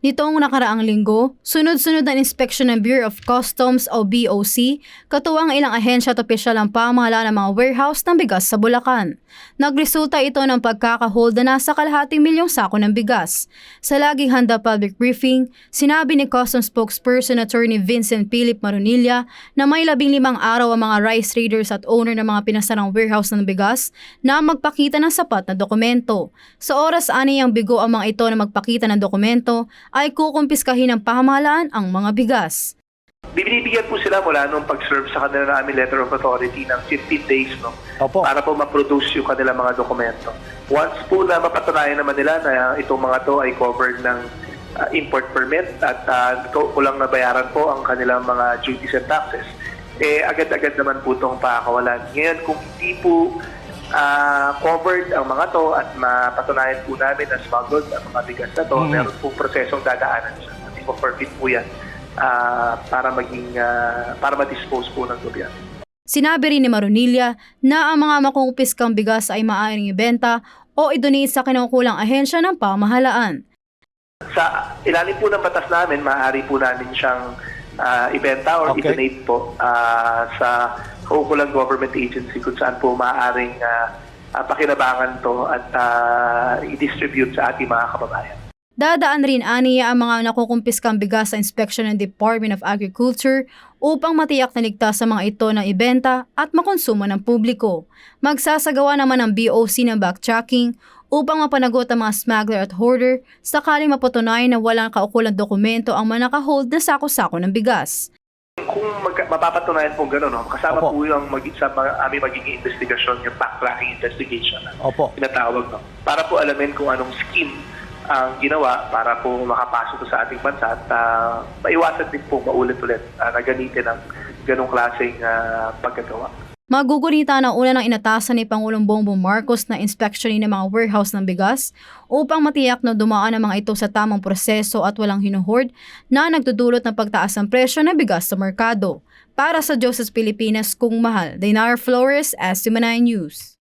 Nitong nakaraang linggo, sunod-sunod ang inspeksyon ng Bureau of Customs o BOC, katuwang ilang ahensya at opisyal ang pamahalaan ng mga warehouse ng bigas sa Bulacan. Nagresulta ito ng pagkakahold na nasa kalahating milyong sako ng bigas. Sa laging handa public briefing, sinabi ni Customs spokesperson Attorney Vincent Philip Marunilla na may labing limang araw ang mga rice traders at owner ng mga pinasarang warehouse ng bigas na magpakita ng sapat na dokumento. Sa oras ani ang bigo ang mga ito na magpakita ng dokumento ay kukumpiskahin ng pamahalaan ang mga bigas. Binibigyan po sila mula nung pag-serve sa kanila namin letter of authority ng 15 days no, Opo. para po ma-produce yung kanilang mga dokumento. Once po na mapatunayan naman nila na itong mga to ay covered ng uh, import permit at uh, ko- kulang na bayaran po ang kanilang mga duties and taxes, eh agad-agad naman po itong pakakawalan. Ngayon, kung hindi po ah, covered ang mga to at mapatunayan po namin na smuggled ang mga bigas na to, Mm. meron pong prosesong dadaanan sa ating po permit po yan ah, para maging ah, para ma-dispose po ng gobyerno. Sinabi rin ni Marunilla na ang mga makukumpiskang bigas ay maaaring ibenta o idonate sa kinukulang ahensya ng pamahalaan. Sa ilalim po ng batas namin, maaari po namin siyang ah, ibenta or Okay. i-donate po ah, sa kaukulang government agency kung saan po maaaring ah, ah, pakinabangan to at ah, i-distribute sa ating mga kababayan. Dadaan rin aniya ang mga nakukumpiskang bigas sa inspeksyon ng Department of Agriculture upang matiyak na ligtas sa mga ito na ibenta at makonsumo ng publiko. Magsasagawa naman ng BOC ng backtracking upang mapanagot ang mga smuggler at hoarder sakaling mapatunayan na walang kaukulang dokumento ang mga nakahold na sako-sako ng bigas. Kung mag- mapapatunayan po gano'n, no, kasama Opo. po yung mag- sa mga, aming magiging investigation, yung backtracking investigation na Opo. tinatawag. No, para po alamin kung anong scheme ang ginawa para po makapasok sa ating bansa at ah, maiwasan din po maulit-ulit ah, na gamitin ang ganong klaseng ah, paggagawa. Magugunita na una ng inatasan ni Pangulong Bongbong Marcos na inspeksyonin ng mga warehouse ng bigas upang matiyak na dumaan ang mga ito sa tamang proseso at walang hinuhord na nagdudulot ng pagtaas ng presyo ng bigas sa merkado. Para sa Joseph Pilipinas, kung mahal, Dinar Flores, SMNI News.